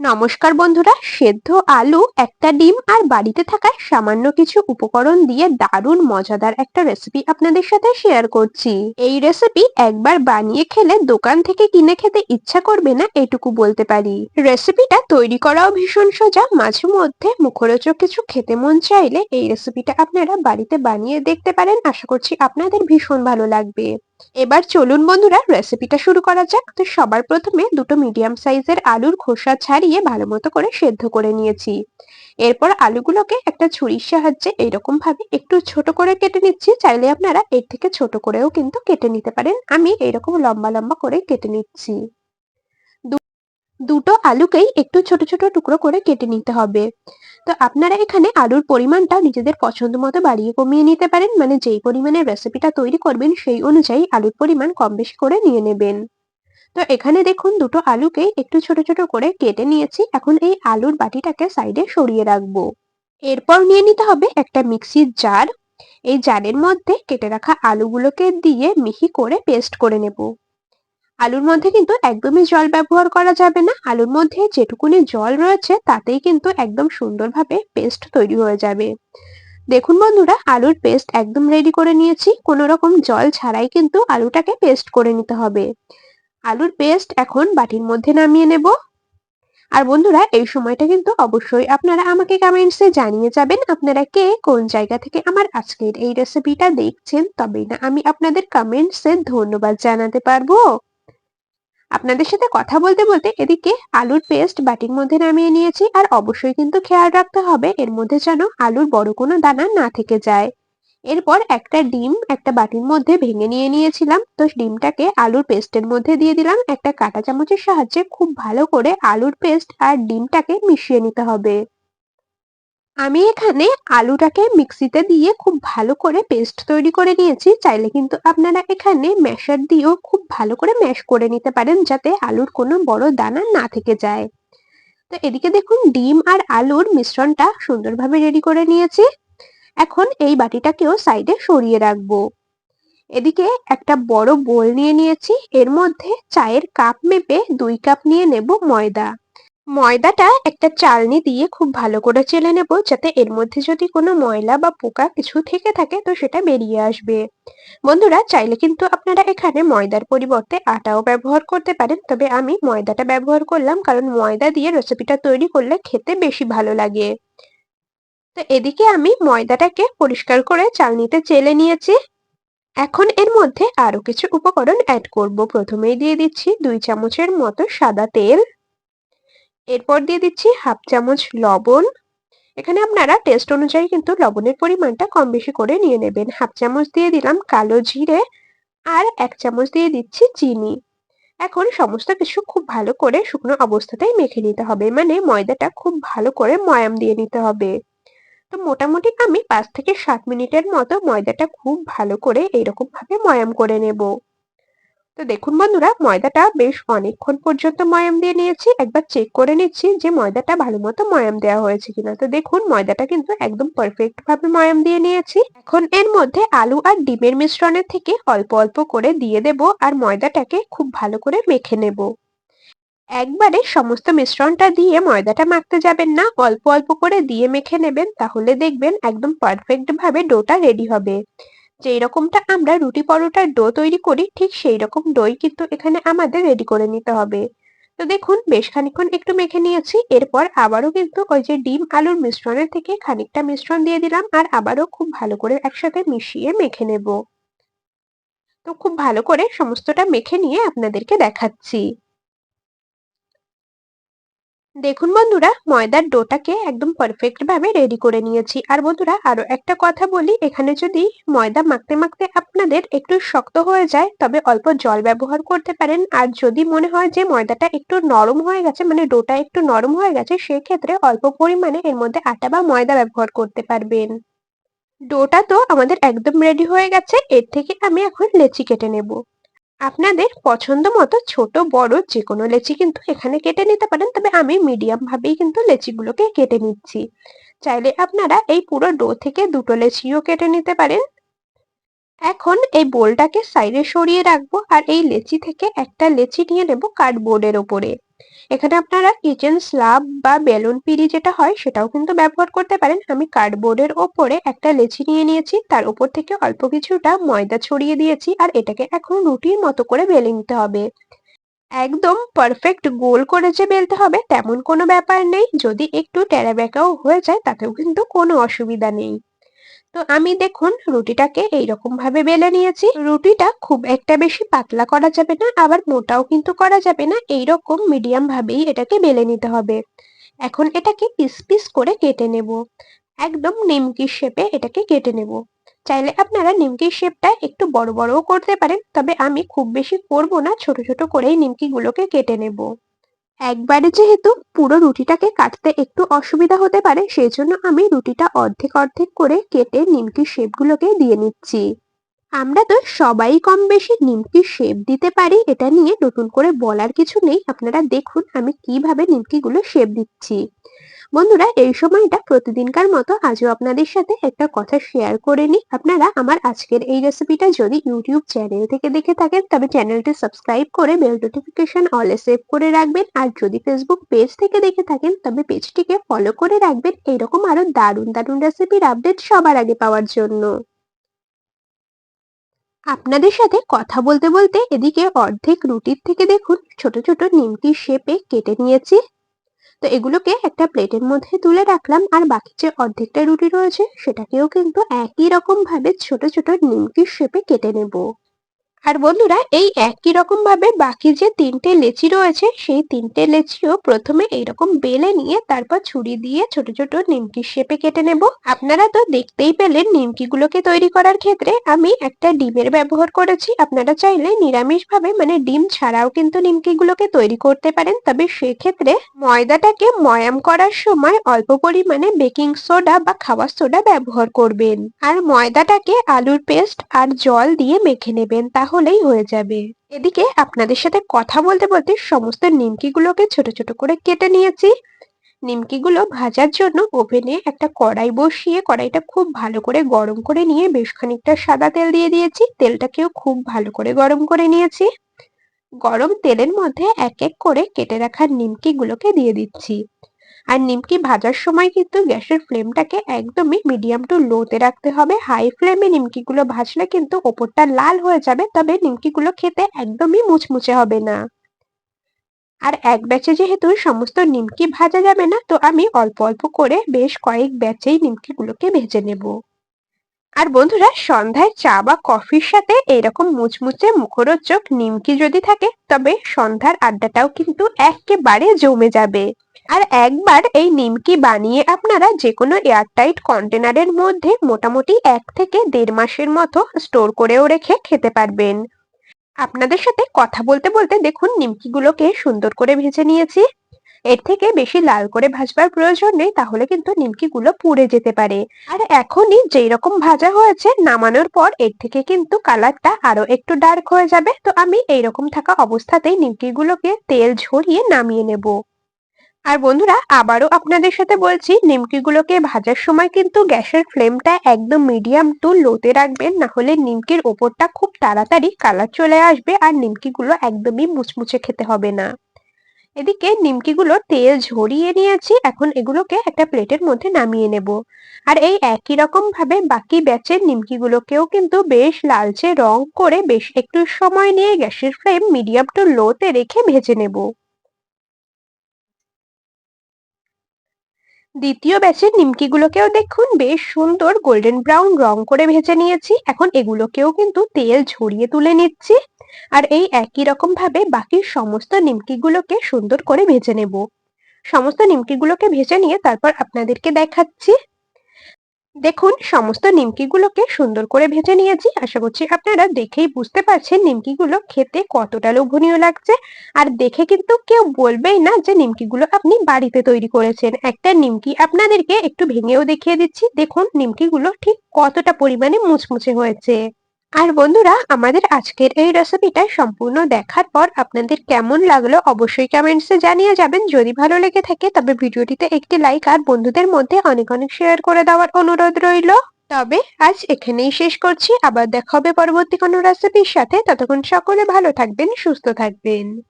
নমস্কার বন্ধুরা, সেদ্ধ আলু, একটা ডিম আর বাড়িতে থাকা সামান্য কিছু উপকরণ দিয়ে দারুণ মজাদার একটা রেসিপি আপনাদের সাথে শেয়ার করছি। এই রেসিপি একবার বানিয়ে খেলে দোকান থেকে কিনে খেতে ইচ্ছা করবে না এটুকু বলতে পারি। রেসিপিটা তৈরি করাও ভীষণ সোজা, মাঝে মধ্যে মুখরোচক কিছু খেতে মন চাইলে এই রেসিপিটা আপনারা বাড়িতে বানিয়ে দেখতে পারেন। আশা করছি আপনাদের ভীষণ ভালো লাগবে। এবার চলুন বন্ধুরা রেসিপিটা শুরু করা যাক। তো সবার প্রথমে দুটো মিডিয়াম সাইজের আলুর খোসা ছাড়িয়ে ভালো মতো করে সেদ্ধ করে নিয়েছি। এরপর আলুগুলোকে একটা ছুরির সাহায্যে এইরকম ভাবে একটু ছোট করে কেটে নিচ্ছি। চাইলে আপনারা এর থেকে ছোট করেও কিন্তু কেটে নিতে পারেন। আমি এরকম লম্বা লম্বা করে কেটে নিচ্ছি। দুটো আলুকেই একটু ছোট ছোট টুকরো করে কেটে নিতে হবে। তো আপনারা এখানে আলুর পরিমাণটা নিজেদের পছন্দ মতো বাড়িয়ে কমিয়ে নিতে পারেন। মানে যেই পরিমাণে রেসিপিটা তৈরি করবেন, সেই অনুযায়ী আলুর পরিমাণ কম বেশি করে নিয়ে নেবেন। তো এখানে দেখুন, দুটো আলুকে একটু ছোট ছোট করে কেটে নিয়েছি। এখন এই আলুর বাটিটাকে সাইডে সরিয়ে রাখব। এরপর নিয়ে নিতে হবে একটা মিক্সির জার। এই জারের মধ্যে কেটে রাখা আলুগুলোকে দিয়ে মিহি করে পেস্ট করে নেব। আলুর মধ্যে কিন্তু একদমই জল ব্যবহার করা যাবে না। আলুর মধ্যে যেটুকুনি জল রয়েছে, তাতেই কিন্তু একদম সুন্দরভাবে পেস্ট তৈরি হয়ে যাবে। দেখুন বন্ধুরা, আলুর পেস্ট একদম রেডি করে নিয়েছি। কোনো রকম জল ছাড়াই কিন্তু আলুটাকে পেস্ট করে নিতে হবে। আলুর পেস্ট এখন বাটির মধ্যে নামিয়ে নেব। আর বন্ধুরা, এই সময়টা কিন্তু অবশ্যই আপনারা আমাকে কমেন্টসে জানিয়ে যাবেন, আপনারা কে কোন জায়গা থেকে আমার আজকের এই রেসিপিটা দেখছেন। তবেই না আমি আপনাদের কমেন্টসে ধন্যবাদ জানাতে পারব। আপনাদের সাথে কথা বলতে বলতে এদিকে আলুর পেস্ট বাটির মধ্যে নামিয়ে নিয়েছি আর অবশ্যই কিন্তু খেয়াল রাখতে হবে এর মধ্যে যেন আলুর বড় কোনো দানা না থেকে যায়। এরপর একটা ডিম একটা বাটির মধ্যে ভেঙে নিয়ে নিয়েছিলাম। তো ডিমটাকে আলুর পেস্টের মধ্যে দিয়ে দিলাম। একটা কাঁটা চামচের সাহায্যে খুব ভালো করে আলুর পেস্ট আর ডিমটাকে মিশিয়ে নিতে হবে। আমি এখানে আলুটাকে মিক্সিতে দিয়ে খুব ভালো করে পেস্ট তৈরি করে নিয়েছি। চাইলে কিন্তু আপনারা এখানে ম্যাশার দিয়েও খুব ভালো করে ম্যাশ করে নিতে পারেন যাতে আলুর কোনো বড় দানা না থেকে যায়। তো এদিকে দেখুন, ডিম আর আলুর মিশ্রণটা সুন্দরভাবে রেডি করে নিয়েছি। এখন এই বাটিটাকেও সাইডে সরিয়ে রাখব। এদিকে একটা বড় বোল নিয়ে নিয়েছি। এর মধ্যে চায়ের কাপ মেপে দুই কাপ নিয়ে নেব ময়দা। ময়দাটা একটা চালনি দিয়ে খুব ভালো করে চেলে নেব, যাতে এর মধ্যে যদি কোনো ময়লা বা পোকা কিছু থেকে থাকে, তো সেটা বেরিয়ে আসবে। বন্ধুরা, চাইলে কিন্তু আপনারা এখানে ময়দার পরিবর্তে আটাও ব্যবহার করতে পারেন, তবে আমি ময়দাটা ব্যবহার করলাম কারণ ময়দা দিয়ে রেসিপিটা তৈরি করলে খেতে বেশি ভালো লাগে। তো এদিকে আমি ময়দাটাকে পরিষ্কার করে চালনিতে চেলে নিয়েছি। এখন এর মধ্যে আরও কিছু উপকরণ অ্যাড করব। প্রথমেই দিয়ে দিচ্ছি দুই চামচের মতো সাদা তেল। এরপর দিয়ে দিচ্ছি হাফ চামচ লবণ। এখানে আপনারা টেস্ট অনুযায়ী কিন্তু লবণের পরিমাণটা কম বেশি করে নিয়ে নেবেন। হাফ চামচ দিয়ে দিলাম কালো জিরে আর এক চামচ দিয়ে দিচ্ছি চিনি। এখন সমস্ত কিছু খুব ভালো করে শুকনো অবস্থাতেই মেখে নিতে হবে। মানে ময়দাটা খুব ভালো করে ময়াম দিয়ে নিতে হবে। তো মোটামুটি আমি পাঁচ থেকে সাত মিনিটের মতো ময়দাটা খুব ভালো করে এইরকম ভাবে ময়াম করে নেব। তো দেখুন বন্ধুরা, ময়দাটা বেশ অনেকক্ষণ পর্যন্ত ময়াম দিয়ে নিয়েছি। একবার চেক করে নিচ্ছি যে ময়দাটা ভালো মতো ময়াম দেওয়া হয়েছে কিনা। তো দেখুন, ময়দাটা কিন্তু একদম পারফেক্ট ভাবে ময়াম দিয়ে নিয়েছি। এখন এর মধ্যে আলু আর ডিমের মিশ্রণের থেকে অল্প অল্প করে দিয়ে দেব আর ময়দাটাকে খুব ভালো করে মেখে নেব। একবারে সমস্ত মিশ্রণটা দিয়ে ময়দাটা মাখতে যাবেন না, অল্প অল্প করে দিয়ে মেখে নেবেন, তাহলে দেখবেন একদম পারফেক্ট ভাবে ডোটা রেডি হবে। যেই রকমটা আমরা রুটি পরোটার ডো তৈরি করি, ঠিক সেই রকম ডোই কিন্তু এখানে আমাদের রেডি করে নিতে হবে। তো দেখুন, বেশ খানিক্ষণ একটু মেখে নিয়েছি, এরপর আবারও কিন্তু ওই যে ডিম আলুর মিশ্রণের থেকে খানিকটা মিশ্রণ দিয়ে দিলাম আর আবারও খুব ভালো করে একসাথে মিশিয়ে মেখে নেব। তো খুব ভালো করে সমস্তটা মেখে নিয়ে আপনাদেরকে দেখাচ্ছি। দেখুন বন্ধুরা, ময়দার ডোটাকে একদম পারফেক্ট ভাবে রেডি করে নিয়েছি। আর বন্ধুরা, আরও একটা কথা বলি, এখানে যদি ময়দা মাখতে মাখতে আপনাদের একটু শক্ত হয়ে যায়, তবে অল্প জল ব্যবহার করতে পারেন। আর যদি মনে হয় যে ময়দাটা একটু নরম হয়ে গেছে মানে ডোটা একটু নরম হয়ে গেছে, সেক্ষেত্রে অল্প পরিমাণে এর মধ্যে আটা বা ময়দা ব্যবহার করতে পারবেন। ডোটা তো আমাদের একদম রেডি হয়ে গেছে, এর থেকে আমি এখন লেচি কেটে নেব। আপনাদের পছন্দ মতো ছোট, বড় যে কোনো লেচি কিন্তু এখানে কেটে নিতে পারেন। তবে আমি মিডিয়াম ভাবেই কিন্তু লেচিগুলোকে কেটে নিচ্ছি। চাইলে আপনারা এই পুরো ডো থেকে দুটো লেচিও কেটে নিতে পারেন। এখন এই বোলটাকে সাইডে সরিয়ে রাখব আর এই লেচি থেকে একটা লেচি নিয়ে নেব কার্ডবোর্ডের ওপরে। এখানে আপনারা কিচেন স্লাব বা বেলুন পিড়ি যেটা হয় সেটাও কিন্তু ব্যবহার করতে পারেন। আমি কার্ডবোর্ডের ওপরে একটা লেচি নিয়ে নিয়েছি, তার উপর থেকে অল্প কিছুটা ময়দা ছড়িয়ে দিয়েছি আর এটাকে এখন রুটির মতো করে বেলে নিতে হবে। একদম পারফেক্ট গোল করে যে বেলতে হবে তেমন কোনো ব্যাপার নেই। যদি একটু টেরা বেঁকাও হয়ে যায় তাতেও কিন্তু কোনো অসুবিধা নেই। তো আমি দেখুন রুটিটাকে এইরকম ভাবে বেলে নিয়েছি। রুটিটা খুব একটা বেশি পাতলা করা যাবে না, আবার মোটাও কিন্তু করা যাবে না, এইরকম মিডিয়াম ভাবেই এটাকে বেলে নিতে হবে। এখন এটাকে পিস পিস করে কেটে নেব। একদম নিমকির শেপে এটাকে কেটে নেব। চাইলে আপনারা নিমকির শেপটা একটু বড় বড়ও করতে পারেন, তবে আমি খুব বেশি করব না, ছোট ছোট করেই নিমকিগুলোকে কেটে নেব। একবারে যেহেতু পুরো রুটিটাকে কাটতে একটু অসুবিধা হতে পারে সেই জন্য আমি রুটিটা অর্ধেক অর্ধেক করে কেটে নিমকির শেপগুলোকে দিয়ে নিচ্ছি। আমরা তো সবাই কম বেশি নিমকির শেপ দিতে পারি, এটা নিয়ে নতুন করে বলার কিছু নেই। আপনারা দেখুন আমি কীভাবে নিমকিগুলো শেপ দিচ্ছি। বন্ধুরা, এই সময়টা প্রতিদিনকার মতো আজও আপনাদের সাথে একটা কথা শেয়ার করে নিই। আপনারা আমার আজকের এই রেসিপিটা যদি ইউটিউব চ্যানেল থেকে দেখে থাকেন, তবে চ্যানেলটি সাবস্ক্রাইব করে বেল নোটিফিকেশন অলে সেভ করে রাখবেন। আর যদি ফেসবুক পেজ থেকে দেখে থাকেন, তবে পেজটিকে ফলো করে রাখবেন। এইরকম আরও দারুণ দারুণ রেসিপির আপডেট সবার আগে পাওয়ার জন্য। আপনাদের সাথে কথা বলতে বলতে এদিকে অর্ধেক রুটির থেকে দেখুন, ছোট ছোট নিমকির শেপে কেটে নিয়েছি। তো এগুলোকে একটা প্লেটের মধ্যে তুলে রাখলাম আর বাকি যে অর্ধেকটা রুটি রয়েছে সেটাকেও কিন্তু একই রকম ভাবে ছোট ছোট নিমকির শেপে কেটে নেব। আর বন্ধুরা, এই একই রকম ভাবে বাকি যে তিনটে লেচি রয়েছে, সেই তিনটে লেচিও প্রথমে এইরকম বেলে নিয়ে তারপর ছুরি দিয়ে ছোট ছোট নিমকি শেপে কেটে নেব। আপনারা তো দেখতেই পেলেন নিমকিগুলোকে তৈরি করার ক্ষেত্রে আমি একটা ডিমের ব্যবহার করেছি। আপনারা চাইলে নিরামিষ ভাবে মানে ডিম ছাড়াও কিন্তু নিমকিগুলোকে তৈরি করতে পারেন। তবে সেক্ষেত্রে ময়দাটাকে ময়াম করার সময় অল্প পরিমাণে বেকিং সোডা বা খাবার সোডা ব্যবহার করবেন। আর ময়দাটাকে আলুর পেস্ট আর জল দিয়ে মেখে নেবেন। তাহলেই হয়ে যাবে। এদিকে আপনাদের সাথে কথা বলতে বলতে সমস্ত নিমকিগুলোকে ছোট ছোট করে কেটে নিয়েছি। নিমকিগুলো ভাজার জন্য ওভেনে একটা কড়াই বসিয়ে কড়াইটা খুব ভালো করে গরম করে নিয়ে বেশ খানিকটা সাদা তেল দিয়ে দিয়েছি। তেলটাকেও খুব ভালো করে গরম করে নিয়েছি। গরম তেলের মধ্যে এক এক করে কেটে রাখা নিমকিগুলোকে দিয়ে দিচ্ছি। আর নিমকি ভাজার সময় কিন্তু গ্যাসের ফ্লেমটাকে একদমই মিডিয়াম টু লোতে রাখতে হবে। হাই ফ্লেমে নিমকিগুলো ভাজলে কিন্তু ওপরটা লাল হয়ে যাবে, তবে নিমকিগুলো খেতে একদমই মুচমুচে হবে না। আর এক ব্যাচে যেহেতু সমস্ত নিমকি ভাজা যাবে না, তো আমি অল্প অল্প করে বেশ কয়েক ব্যাচেই নিমকিগুলোকে ভেজে নেব। আর বন্ধুরা, সন্ধ্যায় চা বা কফির সাথে এরকম মুচমুচে মুখরোচক নিমকি যদি থাকে, তবে সন্ধ্যার আড্ডাটাও কিন্তু একেবারে জমে যাবে। আর একবার এই নিমকি বানিয়ে আপনারা যে কোনো এয়ারটাইট কন্টেনারের মধ্যে মোটামুটি এক থেকে দেড় মাসের মতো স্টোর করেও রেখে খেতে পারবেন। আপনাদের সাথে কথা বলতে বলতে দেখুন নিমকিগুলোকে সুন্দর করে ভেজে নিয়েছি। এর থেকে বেশি লাল করে ভাজবার প্রয়োজন নেই, তাহলে কিন্তু নিমকিগুলো পুড়ে যেতে পারে। আর এখনই যেই রকম ভাজা হয়েছে নামানোর পর এর থেকে কিন্তু কালারটা আরও একটু ডার্ক হয়ে যাবে। তো আমি এইরকম থাকা অবস্থাতেই নিমকিগুলোকে তেল ঝরিয়ে নামিয়ে নেব। আর বন্ধুরা, আবারও আপনাদের সাথে বলছি, নিমকিগুলোকে ভাজার সময় কিন্তু গ্যাসের ফ্লেমটা একদম মিডিয়াম টু লোতে রাখবেন না হলে নিমকির ওপরটা খুব তাড়াতাড়ি কালার চলে আসবে আর নিমকিগুলো একদমই মুচমুচে খেতে হবে না। এদিকে নিমকিগুলো তেল ঝরিয়ে নিয়েছি, এখন এগুলোকে একটা প্লেটের মধ্যে নামিয়ে নেব। আর এই একই রকম ভাবে বাকি ব্যাচের নিমকিগুলোকেও কিন্তু বেশ লালচে রং করে বেশ একটু সময় নিয়ে গ্যাসের ফ্লেম মিডিয়াম টু লোতে রেখে ভেজে নেব। দ্বিতীয় ব্যাচের নিমকিগুলোকেও দেখুন, বেশ সুন্দর গোল্ডেন ব্রাউন রং করে ভেজে নিয়েছি। এখন এগুলোকেও কিন্তু তেল ঝরিয়ে তুলে নিচ্ছি। আর এই একই রকম ভাবে বাকি সমস্ত নিমকিগুলোকে সুন্দর করে ভেজে নেব। সমস্ত নিমকিগুলোকে ভেজে নিয়ে তারপর আপনাদেরকে দেখাচ্ছি। দেখুন, সমস্ত নিমকিগুলোকে সুন্দর করে ভেজে নিয়েছি। আশা করছি আপনারা দেখেই বুঝতে পারছেন নিমকিগুলো খেতে কতটা লোভনীয় লাগছে। আর দেখে কিন্তু কেউ বলবেই না যে নিমকিগুলো আপনি বাড়িতে তৈরি করেছেন। একটা নিমকি আপনাদেরকে একটু ভেঙেও দেখিয়ে দিচ্ছি। দেখুন, নিমকিগুলো ঠিক কতটা পরিমাণে মুচমুচে হয়েছে। আর বন্ধুরা, আমাদের আজকের এই রেসিপিটা সম্পূর্ণ দেখার পর আপনাদের কেমন লাগল অবশ্যই কমেন্টসে জানিয়ে যাবেন। যদি ভালো লেগে থাকে, তবে ভিডিওটিতে একটি লাইক আর বন্ধুদের মধ্যে অনেক অনেক শেয়ার করে দেওয়ার অনুরোধ রইল। তবে আজ এখানেই শেষ করছি। আবার দেখা হবে পরবর্তী কোনো রেসিপির সাথে। ততক্ষণ সকলে ভালো থাকবেন, সুস্থ থাকবেন।